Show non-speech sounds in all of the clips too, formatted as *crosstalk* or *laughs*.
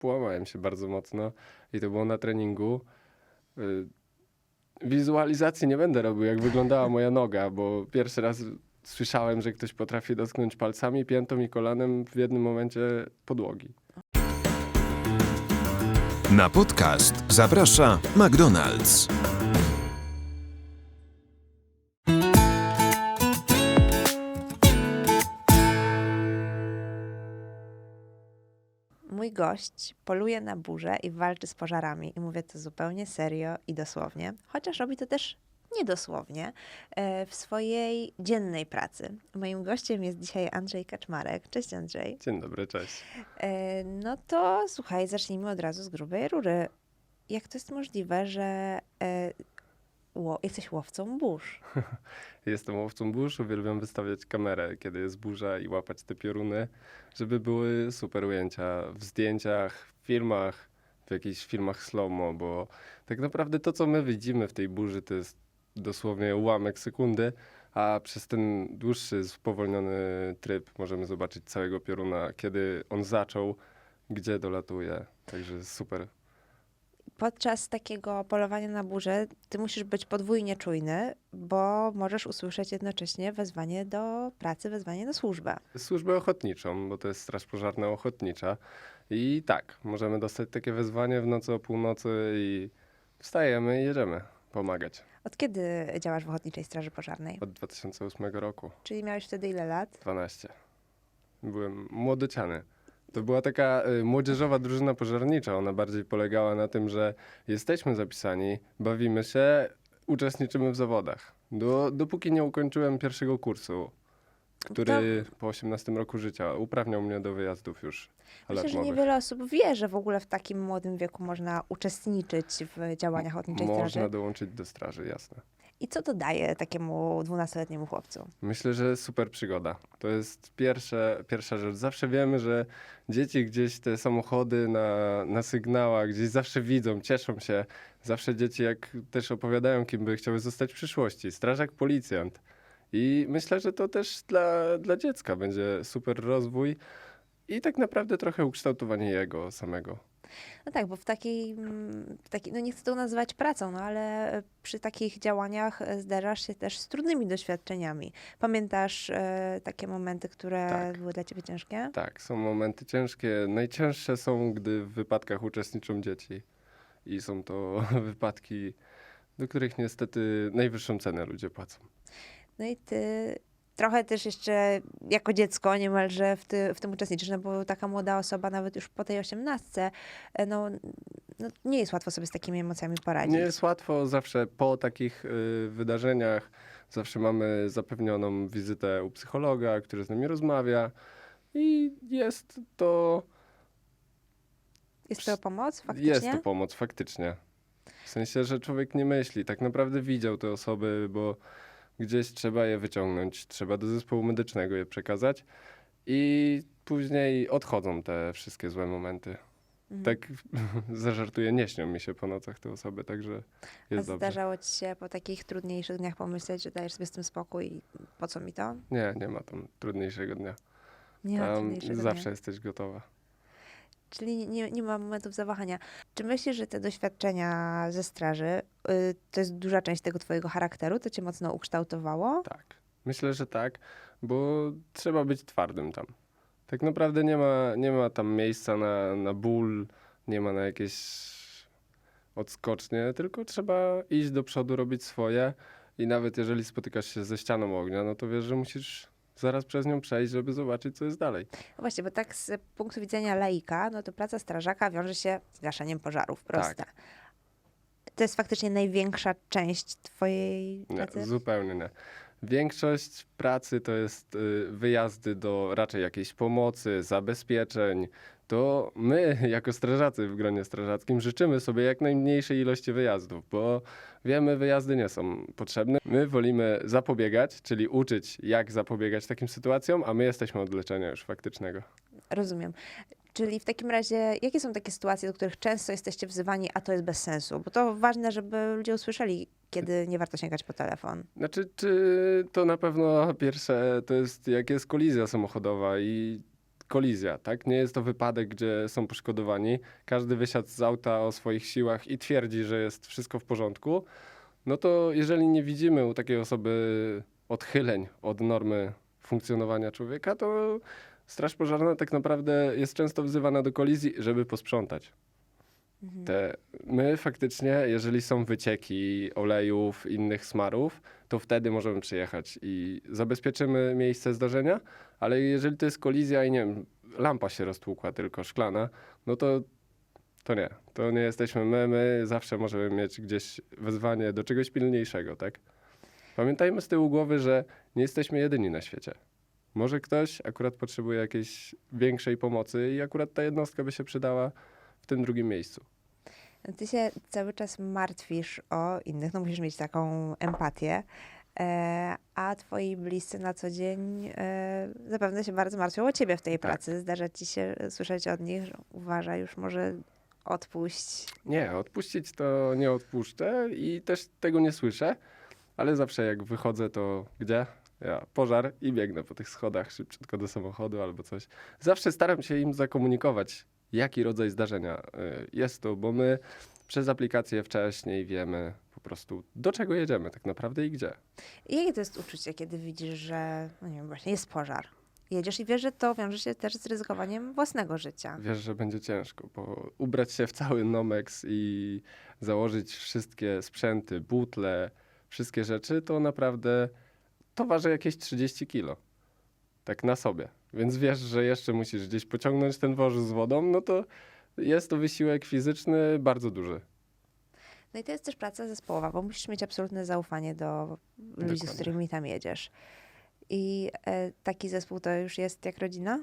połamałem się bardzo mocno i to było na treningu. Y, Wizualizacji nie będę robił, jak wyglądała moja noga, bo pierwszy raz słyszałem, że ktoś potrafi dotknąć palcami, piętą i kolanem w jednym momencie podłogi. Na podcast zaprasza McDonald's. Mój gość poluje na burzę i walczy z pożarami. I mówię to zupełnie serio i dosłownie, chociaż robi to też niedosłownie e, w swojej dziennej pracy. Moim gościem jest dzisiaj Andrzej Kaczmarek. Cześć Andrzej. Dzień dobry, cześć. E, No to słuchaj, zacznijmy od razu z grubej rury. Jak to jest możliwe, że e, jesteś łowcą burz? *laughs* Jestem łowcą burz, uwielbiam wystawiać kamerę, kiedy jest burza i łapać te pioruny, żeby były super ujęcia w zdjęciach, w filmach, w jakichś filmach slow-mo, bo tak naprawdę to, co my widzimy w tej burzy, to jest dosłownie ułamek sekundy, a przez ten dłuższy, spowolniony tryb możemy zobaczyć całego pioruna, kiedy on zaczął, gdzie dolatuje, także super. Podczas takiego polowania na burzę ty musisz być podwójnie czujny, bo możesz usłyszeć jednocześnie wezwanie do pracy, wezwanie do służby. służbę ochotniczą, bo to jest Straż Pożarna Ochotnicza. I tak, możemy dostać takie wezwanie w nocy o północy i wstajemy i jedziemy pomagać. Od kiedy działasz w Ochotniczej Straży Pożarnej? Od 2008 roku, Czyli miałeś wtedy ile lat? 12. Byłem młodociany. To była taka y, młodzieżowa drużyna pożarnicza. Ona bardziej polegała na tym, że jesteśmy zapisani, bawimy się, uczestniczymy w zawodach. Do, dopóki nie ukończyłem pierwszego kursu, który po 18 roku życia uprawniał mnie do wyjazdów już Myślę, że niewiele osób wie, że w ogóle w takim młodym wieku można uczestniczyć w działaniach Ochotniczej Można Straży. dołączyć do straży, jasne. I co to daje takiemu 12-letniemu chłopcu? Myślę, że super przygoda. To jest pierwsze, pierwsza rzecz. Zawsze wiemy, że dzieci gdzieś te samochody na, na sygnałach gdzieś zawsze widzą, cieszą się. Zawsze dzieci jak też opowiadają, kim by chciały zostać w przyszłości. Strażak, policjant. I myślę, że to też dla, dla dziecka będzie super rozwój i tak naprawdę trochę ukształtowanie jego samego. No tak, bo w takiej, w takiej, no nie chcę to nazywać pracą, no ale przy takich działaniach zderzasz się też z trudnymi doświadczeniami. Pamiętasz e, takie momenty, które Tak. były dla ciebie ciężkie? Tak, są momenty ciężkie. Najcięższe są, gdy w wypadkach uczestniczą dzieci. I są to *laughs* wypadki, do których niestety najwyższą cenę ludzie płacą. No i ty trochę też jeszcze jako dziecko niemalże w, ty, w tym uczestniczysz, no bo taka młoda osoba nawet już po tej osiemnastce, e, no, no nie jest łatwo sobie z takimi emocjami poradzić. Nie jest łatwo, zawsze po takich y, wydarzeniach zawsze mamy zapewnioną wizytę u psychologa, który z nami rozmawia i jest to, Jest to pomoc faktycznie? jest to pomoc faktycznie. W sensie, że człowiek nie myśli, tak naprawdę widział te osoby, bo gdzieś trzeba je wyciągnąć, trzeba do zespołu medycznego je przekazać i później odchodzą te wszystkie złe momenty. Mhm. Tak *laughs* zażartuję, nie śnią mi się po nocach te osoby, także A jest dobrze. zdarzało ci się po takich trudniejszych dniach pomyśleć, że dajesz sobie z tym spokój i po co mi to? Nie, nie ma tam trudniejszego dnia. Nie ma Tam trudniejszego zawsze dnia. jesteś gotowa. Czyli nie, nie ma momentów zawahania. Czy myślisz, że te doświadczenia ze straży y, to jest duża część tego twojego charakteru? To cię mocno ukształtowało? Tak. Myślę, że tak, bo trzeba być twardym tam. Tak naprawdę nie ma, nie ma tam miejsca na, na ból, nie ma na jakieś odskocznie, tylko trzeba iść do przodu, robić swoje i nawet jeżeli spotykasz się ze ścianą ognia, no to wiesz, że musisz zaraz przez nią przejść, żeby zobaczyć, co jest dalej. No właśnie, bo tak z punktu widzenia laika, no to praca strażaka wiąże się z gaszeniem pożarów. Proste. Tak. To jest faktycznie największa część twojej Nie, pracy? zupełnie nie. Większość pracy to jest y, wyjazdy do raczej jakiejś pomocy, zabezpieczeń. To my, *laughs* jako strażacy w gronie strażackim, życzymy sobie jak najmniejszej ilości wyjazdów, bo wiemy, wyjazdy nie są potrzebne. My wolimy zapobiegać, czyli uczyć, jak zapobiegać takim sytuacjom, a my jesteśmy od leczenia już faktycznego. Rozumiem. Czyli w takim razie, jakie są takie sytuacje, do których często jesteście wzywani, a to jest bez sensu? Bo to ważne, żeby ludzie usłyszeli, kiedy nie warto sięgać po telefon. Znaczy, czy to na pewno pierwsze to jest, jak jest kolizja samochodowa i kolizja, tak? Nie jest to wypadek, gdzie są poszkodowani. Każdy wysiadł z auta o swoich siłach i twierdzi, że jest wszystko w porządku. No to jeżeli nie widzimy u takiej osoby odchyleń od normy funkcjonowania człowieka, to Straż Pożarna tak naprawdę jest często wzywana do kolizji, żeby posprzątać. Te, my faktycznie, jeżeli są wycieki olejów, innych smarów, to wtedy możemy przyjechać i zabezpieczymy miejsce zdarzenia, ale jeżeli to jest kolizja i nie wiem, lampa się roztłukła tylko szklana, no to, to nie. To nie jesteśmy my, my zawsze możemy mieć gdzieś wezwanie do czegoś pilniejszego, tak? Pamiętajmy z tyłu głowy, że nie jesteśmy jedyni na świecie. Może ktoś akurat potrzebuje jakiejś większej pomocy i akurat ta jednostka by się przydała tym drugim miejscu. Ty się cały czas martwisz o innych, no musisz mieć taką empatię, e, a twoi bliscy na co dzień e, zapewne się bardzo martwią o ciebie w tej Tak. pracy. Zdarza ci się słyszeć od nich, że uważaj, już może odpuść. Nie, odpuścić to nie odpuszczę i też tego nie słyszę, ale zawsze jak wychodzę, to gdzie? Ja pożar i biegnę po tych schodach szybciutko do samochodu albo coś. Zawsze staram się im zakomunikować, jaki rodzaj zdarzenia y, jest to, bo my przez aplikację wcześniej wiemy po prostu, do czego jedziemy tak naprawdę i gdzie. I jakie to jest uczucie, kiedy widzisz, że no nie wiem, właśnie jest pożar? Jedziesz i wiesz, że to wiąże się też z ryzykowaniem własnego życia. Wiesz, że będzie ciężko, bo ubrać się w cały Nomex i założyć wszystkie sprzęty, butle, wszystkie rzeczy, to naprawdę to waży jakieś 30 kilo. Tak na sobie. Więc wiesz, że jeszcze musisz gdzieś pociągnąć ten woż z wodą, no to jest to wysiłek fizyczny bardzo duży. No i to jest też praca zespołowa, bo musisz mieć absolutne zaufanie do ludzi, z Dokładnie. którymi tam jedziesz. I e, taki zespół to już jest jak rodzina?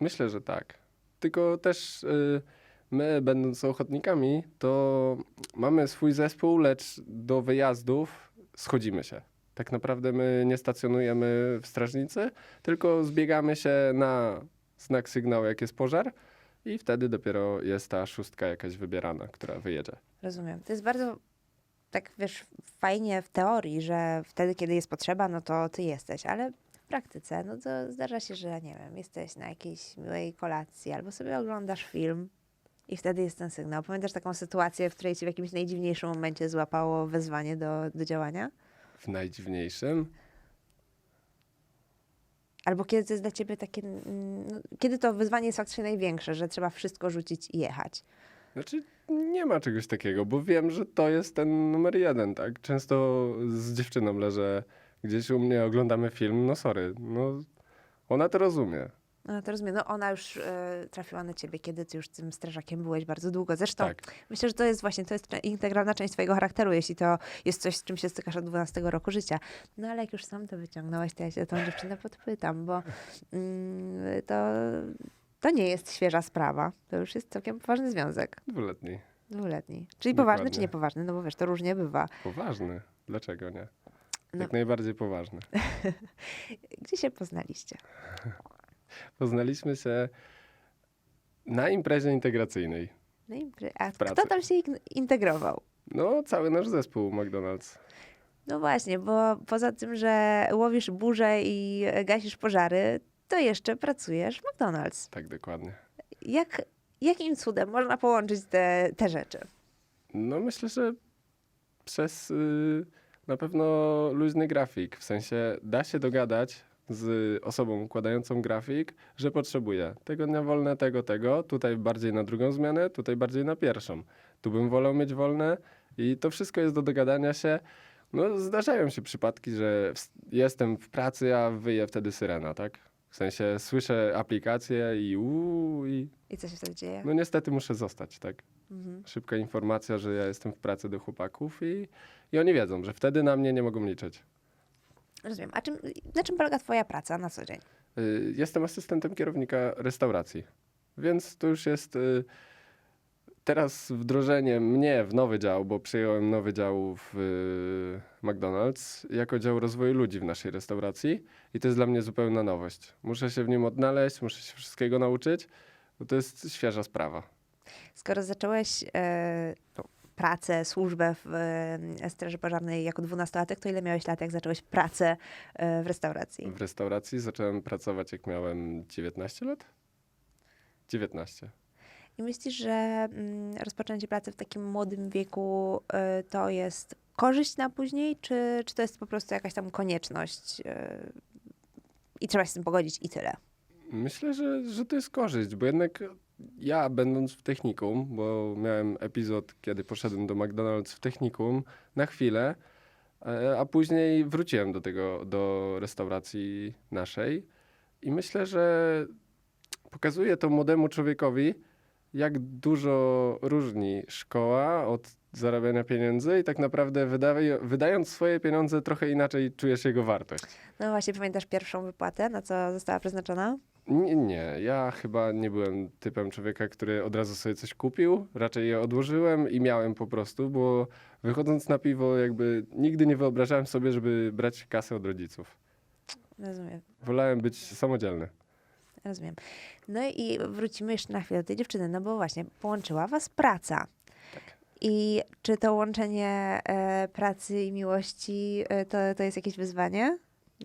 Myślę, że tak. Tylko też y, my, będąc ochotnikami, to mamy swój zespół, lecz do wyjazdów schodzimy się. Tak naprawdę my nie stacjonujemy w strażnicy, tylko zbiegamy się na znak sygnału, jak jest pożar i wtedy dopiero jest ta szóstka jakaś wybierana, która wyjedzie. Rozumiem. To jest bardzo, tak wiesz, fajnie w teorii, że wtedy, kiedy jest potrzeba, no to ty jesteś, ale w praktyce, no to zdarza się, że nie wiem, jesteś na jakiejś miłej kolacji albo sobie oglądasz film i wtedy jest ten sygnał. Pamiętasz taką sytuację, w której ci w jakimś najdziwniejszym momencie złapało wezwanie do, do działania? W najdziwniejszym Albo kiedy to jest dla ciebie takie, mm, no, kiedy to wyzwanie jest faktycznie największe, że trzeba wszystko rzucić i jechać? Znaczy, nie ma czegoś takiego, bo wiem, że to jest ten numer jeden, tak? Często z dziewczyną leżę gdzieś u mnie, oglądamy film, no sorry, no ona to rozumie. No to rozumiem, no ona już e, trafiła na ciebie, kiedy ty już tym strażakiem byłeś bardzo długo. Zresztą Tak, myślę, że to jest właśnie, to jest integralna część twojego charakteru, jeśli to jest coś, z czym się stykasz od 12 roku życia. No ale jak już sam to wyciągnąłeś, to ja się tą dziewczynę podpytam, bo mm, to, to nie jest świeża sprawa. To już jest całkiem poważny związek, dwuletni. dwuletni. Czyli poważny czy Dokładnie. niepoważny? No bo wiesz, to różnie bywa. Poważny. Dlaczego nie? No. Jak najbardziej poważny. *laughs* Gdzie się poznaliście? *laughs* Poznaliśmy się na imprezie integracyjnej. No i, a pracy. kto tam się integrował? No, cały nasz zespół McDonald's. No właśnie, bo poza tym, że łowisz burze i gasisz pożary, to jeszcze pracujesz w McDonald's. Tak, dokładnie. Jak, jakim cudem można połączyć te, te rzeczy? No, myślę, że przez y, na pewno luźny grafik. W sensie da się dogadać z osobą układającą grafik, że potrzebuje tego dnia wolne, tego, tego, tutaj bardziej na drugą zmianę, tutaj bardziej na pierwszą. Tu bym wolał mieć wolne i to wszystko jest do dogadania się. No, zdarzają się przypadki, że ws- jestem w pracy, a wyje wtedy syrena, tak? W sensie słyszę aplikację i uuu, i I co się wtedy dzieje? no niestety muszę zostać, tak? Mhm. szybka informacja, że ja jestem w pracy do chłopaków i, i oni wiedzą, że wtedy na mnie nie mogą liczyć. Rozumiem. A czym, na czym polega twoja praca na co dzień? Y, Jestem asystentem kierownika restauracji, więc to już jest y, teraz wdrożenie mnie w nowy dział, bo przyjąłem nowy dział w y, McDonald's jako dział rozwoju ludzi w naszej restauracji i to jest dla mnie zupełna nowość. Muszę się w nim odnaleźć, muszę się wszystkiego nauczyć, bo to jest świeża sprawa. Skoro zacząłeś e, no, pracę, służbę w e, Straży Pożarnej jako dwunastolatek, to ile miałeś lat, jak zacząłeś pracę e, w restauracji? W restauracji zacząłem pracować jak miałem 19 lat? 19. I myślisz, że mm, rozpoczęcie pracy w takim młodym wieku y, to jest korzyść na później, czy, czy to jest po prostu jakaś tam konieczność y, i trzeba się z tym pogodzić i tyle? Myślę, że, że to jest korzyść, bo jednak ja będąc w technikum, bo miałem epizod, kiedy poszedłem do McDonald's w technikum na chwilę, e, a później wróciłem do tego, do restauracji naszej i myślę, że pokazuje to młodemu człowiekowi, jak dużo różni szkoła od zarabiania pieniędzy i tak naprawdę wydaje, wydając swoje pieniądze trochę inaczej czujesz jego wartość. No właśnie, pamiętasz pierwszą wypłatę, na co została przeznaczona? Nie, nie, ja chyba nie byłem typem człowieka, który od razu sobie coś kupił. Raczej je odłożyłem i miałem po prostu, bo wychodząc na piwo, jakby nigdy nie wyobrażałem sobie, żeby brać kasę od rodziców. Rozumiem. Wolałem być samodzielny. Rozumiem. No i wrócimy jeszcze na chwilę do tej dziewczyny, no bo właśnie połączyła was praca. Tak. I czy to łączenie e, pracy i miłości e, to, to jest jakieś wyzwanie?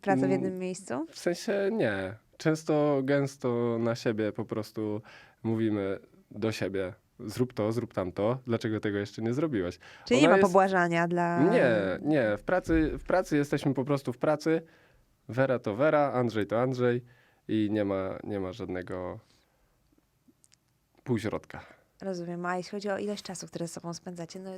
Praca w Mm. jednym miejscu? W sensie nie. Często, gęsto na siebie po prostu mówimy do siebie. Zrób to, zrób tamto. Dlaczego tego jeszcze nie zrobiłeś? Czyli nie Ona ma jest- pobłażania dla... Nie, nie. W pracy, w pracy jesteśmy po prostu w pracy. Wera to Wera, Andrzej to Andrzej i nie ma, nie ma żadnego półśrodka. Rozumiem. A jeśli chodzi o ilość czasu, które z sobą spędzacie, no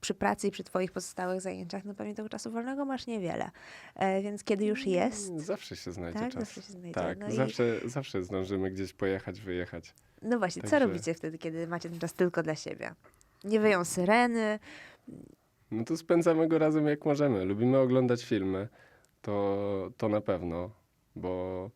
przy pracy i przy twoich pozostałych zajęciach, no pewnie tego czasu wolnego masz niewiele. E, więc kiedy już jest, Mm, Zawsze się znajdzie tak, czas. zawsze się znajdzie. Tak, no, i, zawsze, zawsze zdążymy gdzieś pojechać, wyjechać. no właśnie, co Także- robicie wtedy, kiedy macie ten czas tylko dla siebie? Nie wyją syreny, No to spędzamy go razem jak możemy. Lubimy oglądać filmy, to, to na pewno, bo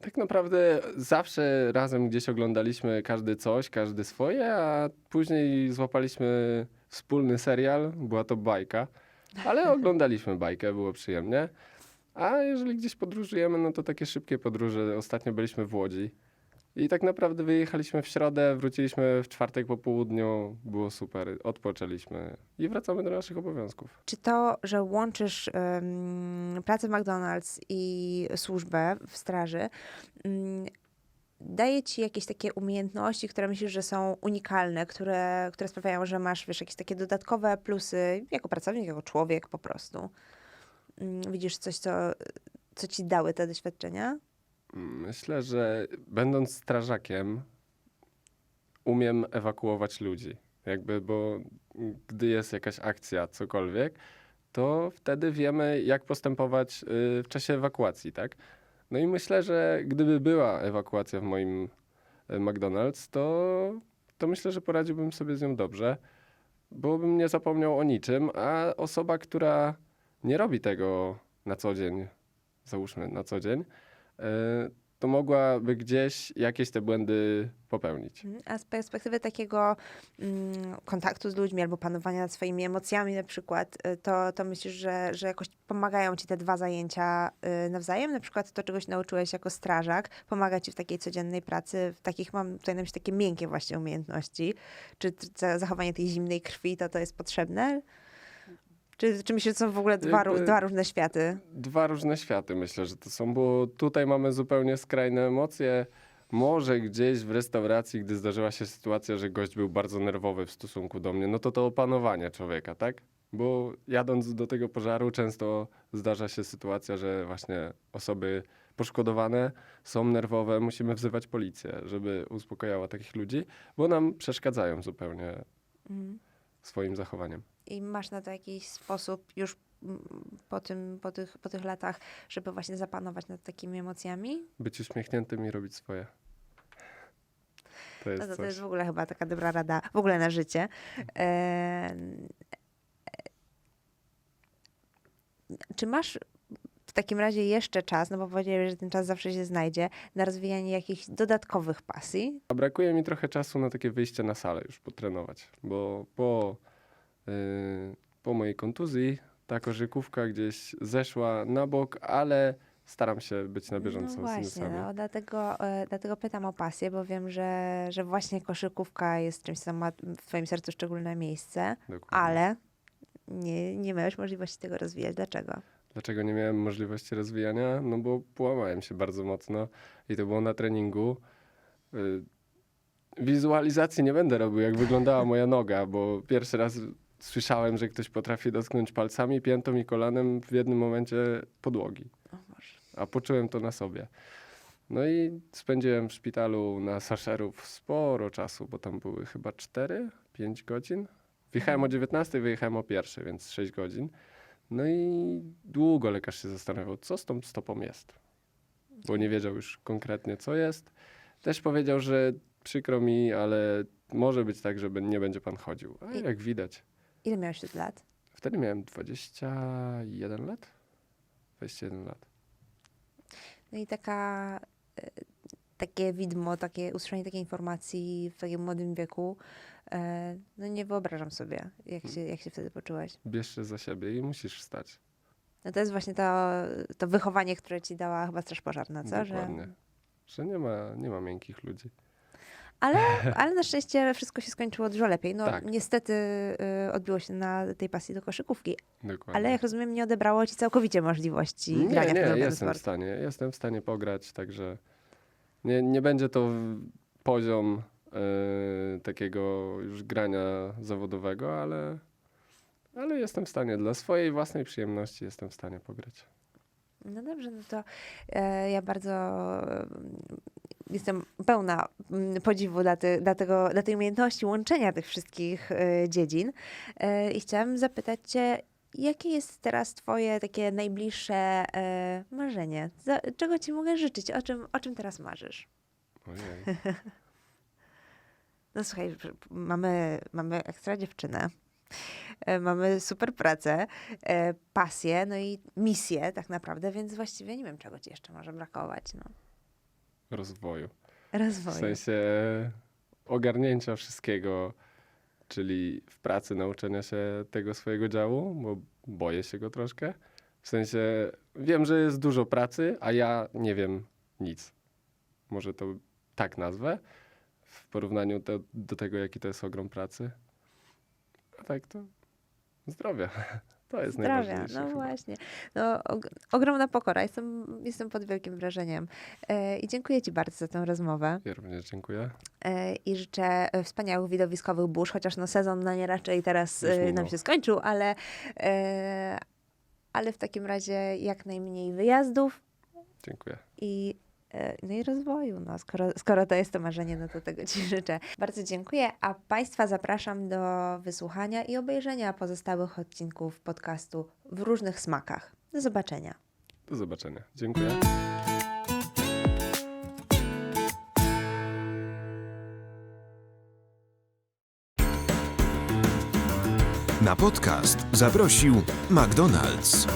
tak naprawdę zawsze razem gdzieś oglądaliśmy każdy coś, każdy swoje, a później złapaliśmy wspólny serial, była to bajka, ale *laughs* oglądaliśmy bajkę, było przyjemnie. A jeżeli gdzieś podróżujemy, no to takie szybkie podróże. Ostatnio byliśmy w Łodzi. I tak naprawdę wyjechaliśmy w środę, wróciliśmy w czwartek po południu, było super, odpoczęliśmy i wracamy do naszych obowiązków. Czy to, że łączysz em, pracę w McDonald's i służbę w straży, mm, daje ci jakieś takie umiejętności, które myślisz, że są unikalne, które, które sprawiają, że masz wiesz, jakieś takie dodatkowe plusy jako pracownik, jako człowiek po prostu? Mm, Widzisz coś, co, co ci dały te doświadczenia? Myślę, że będąc strażakiem, umiem ewakuować ludzi. Jakby, bo gdy jest jakaś akcja, cokolwiek, to wtedy wiemy, jak postępować y, w czasie ewakuacji, tak? No i myślę, że gdyby była ewakuacja w moim y, McDonald's, to, to myślę, że poradziłbym sobie z nią dobrze, bo bym nie zapomniał o niczym, a osoba, która nie robi tego na co dzień, załóżmy na co dzień, to mogłaby gdzieś jakieś te błędy popełnić. Mhm. A z perspektywy takiego mm, kontaktu z ludźmi albo panowania nad swoimi emocjami na przykład, y, to, to myślisz, że, że jakoś pomagają ci te dwa zajęcia y, nawzajem? Na przykład to, czegoś nauczyłeś jako strażak, pomaga ci w takiej codziennej pracy, w takich, mam tutaj na myśli takie miękkie właśnie umiejętności. Czy za- zachowanie tej zimnej krwi, to to jest potrzebne? Czy, czy myślisz, że są w ogóle dwa, Jakby- dwa różne światy? Dwa różne światy myślę, że to są, bo tutaj mamy zupełnie skrajne emocje. Może gdzieś w restauracji, gdy zdarzyła się sytuacja, że gość był bardzo nerwowy w stosunku do mnie, no to to opanowanie człowieka, tak? Bo jadąc do tego pożaru, często zdarza się sytuacja, że właśnie osoby poszkodowane są nerwowe, musimy wzywać policję, żeby uspokajała takich ludzi, bo nam przeszkadzają zupełnie Mhm. swoim zachowaniem. I masz na to jakiś sposób już mm, po, tym, po, tych, po tych latach, żeby właśnie zapanować nad takimi emocjami? Być uśmiechniętym i robić swoje. To jest No to, to jest w ogóle chyba taka dobra rada w ogóle na życie. E, czy masz w takim razie jeszcze czas, no bo powiedziałeś, że ten czas zawsze się znajdzie, na rozwijanie jakichś dodatkowych pasji? A brakuje mi trochę czasu na takie wyjście na salę już potrenować, bo po, po mojej kontuzji ta korzykówka gdzieś zeszła na bok, ale staram się być na bieżąco no z właśnie, newsami. no, dlatego, e, dlatego pytam o pasję, bo wiem, że, że właśnie koszykówka jest czymś, co ma w twoim sercu szczególne miejsce, Dokładnie. ale nie, nie miałeś możliwości tego rozwijać. Dlaczego? Dlaczego nie miałem możliwości rozwijania? No bo połamałem się bardzo mocno i to było na treningu. Y, Wizualizacji nie będę robił, jak wyglądała moja noga, bo pierwszy raz słyszałem, że ktoś potrafi dotknąć palcami, piętą i kolanem w jednym momencie podłogi. A poczułem to na sobie. No i spędziłem w szpitalu na Saszerów sporo czasu, bo tam były chyba 4-5 godzin. Wjechałem o 19, wyjechałem o 1, więc 6 godzin. No i długo lekarz się zastanawiał, co z tą stopą jest. Bo nie wiedział już konkretnie, co jest. Też powiedział, że przykro mi, ale może być tak, że nie będzie pan chodził. A jak widać. Ile miałeś wtedy lat? Wtedy miałem 21 lat. 21 lat. No i taka, e, takie widmo, takie usłyszenie takiej informacji w takim młodym wieku, e, no nie wyobrażam sobie, jak się, jak się wtedy poczułeś. Bierz się za siebie i musisz wstać. No to jest właśnie to, to wychowanie, które ci dała chyba Straż Pożarna, co? Dokładnie. Że, Że nie ma, nie ma miękkich ludzi. Ale, *laughs* ale na szczęście wszystko się skończyło dużo lepiej. No Tak. niestety y, odbiło się na tej pasji do koszykówki, Dokładnie. ale jak rozumiem nie odebrało ci całkowicie możliwości nie, grania w nie, ten jestem w sport. stanie. Jestem w stanie pograć, także nie, nie będzie to w- poziom e, takiego już grania zawodowego, ale, ale jestem w stanie. Dla swojej własnej przyjemności jestem w stanie pograć. No dobrze, no to e, ja bardzo e, jestem pełna mm, podziwu dla, ty, dla, tego, dla tej umiejętności łączenia tych wszystkich e, dziedzin. E, I chciałam zapytać Cię, jakie jest teraz Twoje takie najbliższe e, marzenie? Czego Ci mogę życzyć? O czym, o czym teraz marzysz? Ojej. *laughs* No słuchaj, mamy, mamy ekstra dziewczynę. Mamy super pracę, pasję, no i misję tak naprawdę, więc właściwie nie wiem, czego ci jeszcze może brakować. No. Rozwoju. Rozwoju. W sensie ogarnięcia wszystkiego, czyli w pracy nauczenia się tego swojego działu, bo boję się go troszkę. W sensie wiem, że jest dużo pracy, a ja nie wiem nic. Może to tak nazwę w porównaniu do, do tego, jaki to jest ogrom pracy. A tak to zdrowia. *laughs* To jest Zdrowia, najważniejsze. no chyba. właśnie. No, og- ogromna pokora. Jestem, jestem pod wielkim wrażeniem. E, I dziękuję Ci bardzo za tę rozmowę. Ja również dziękuję. E, I życzę e, wspaniałych widowiskowych burz, chociaż no sezon na nie raczej teraz e, nam się skończył, ale, e, ale w takim razie jak najmniej wyjazdów Dziękuję. i, no i rozwoju. No, skoro, skoro to jest to marzenie, no to tego Ci życzę. Bardzo dziękuję, a Państwa zapraszam do wysłuchania i obejrzenia pozostałych odcinków podcastu w różnych smakach. Do zobaczenia. Do zobaczenia. Dziękuję. Na podcast zaprosił McDonald's.